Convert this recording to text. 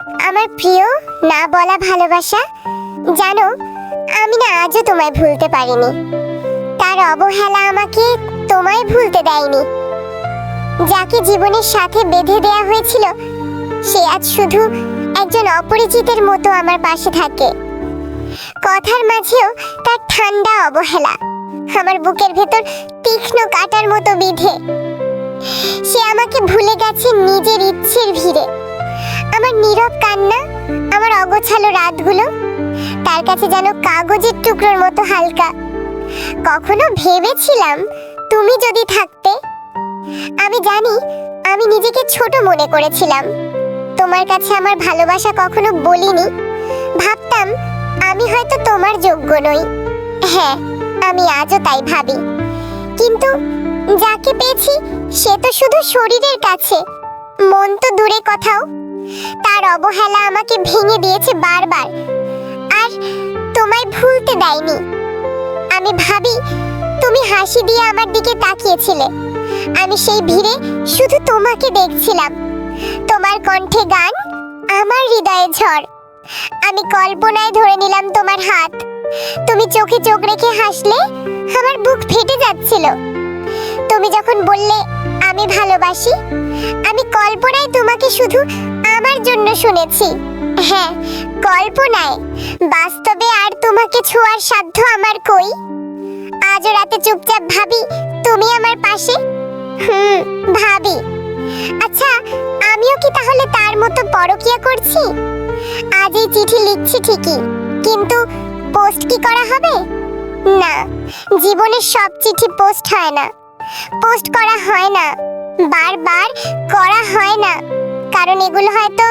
আমার প্রিয়, না বলা ভালোবাসা, জানো, আমি না আজও তোমায় ভুলতে পারিনি। তার অবহেলা আমাকে তোমায় ভুলতে দেয়নি। যাকে জীবনের সাথে বেঁধে দেয়া হয়েছিল, সে আজ শুধু একজন অপরিচিতের মতো আমার পাশে থাকে। কথার মাঝেও তার ঠান্ডা অবহেলা, আমার বুকের ভেতর তীক্ষ্ণ কাটার মতো বিধে। সে আমাকে ভুলে গেছে নিজের ইচ্ছের ভিড়ে। আমার নীরব কান্না, আমার অগোছালো রাতগুলো, তার কাছে যেন কাগজের টুকরোর মতো হালকা। কখনো ভেবেছিলাম তুমি যদি থাকতে, আমি জানি আমি নিজেকে ছোট মনে করেছিলাম। তোমার কাছে আমার ভালোবাসা কখনো বলিনি, ভাবতাম আমি হয়তো তোমার যোগ্য নই। হ্যাঁ আমি আজও তাই ভাবি। কিন্তু যাকে পেয়েছি, সে তো শুধু শরীরের কাছে, মন তো দূরে কোথাও। তার অবহেলা আমাকে ভেঙে দিয়েছে বারবার। আর তোমায় ভুলতে দেয়নি। আমি ভাবি, তুমি হাসি দিয়ে আমার দিকে তাকিয়েছিলে। আমি সেই ভিড়ে শুধু তোমাকে দেখছিলাম। তোমার কণ্ঠে গান, আমার হৃদয়ে ঝড়। আমি কল্পনায় ধরে নিলাম তোমার হাত। তুমি চোখে চোখ রেখে হাসলে আমার বুক ফেটে যাচ্ছিল। তুমি যখন বললে, আমি ভালোবাসি, আমি কল্পনায় তোমাকে শুধু আমার জন্য শুনেছি। হ্যাঁ কল্পনায়। বাস্তবে আর তোমাকে ছোঁয়ার সাধ্য আমার কই? আজ রাতে চুপচাপ ভাবি, তুমি আমার পাশে? হুম, ভাবি। আচ্ছা আমিও কি তাহলে তার মতো পরকিয়া করছি? আজ এই চিঠি লিখছি ঠিকই, কিন্তু পোস্ট কি করা হবে? না, জীবনের সব চিঠি পোস্ট হয় না। পোস্ট করা হয় না, বারবার করা হয় না। কারণ এগুলো হয়তো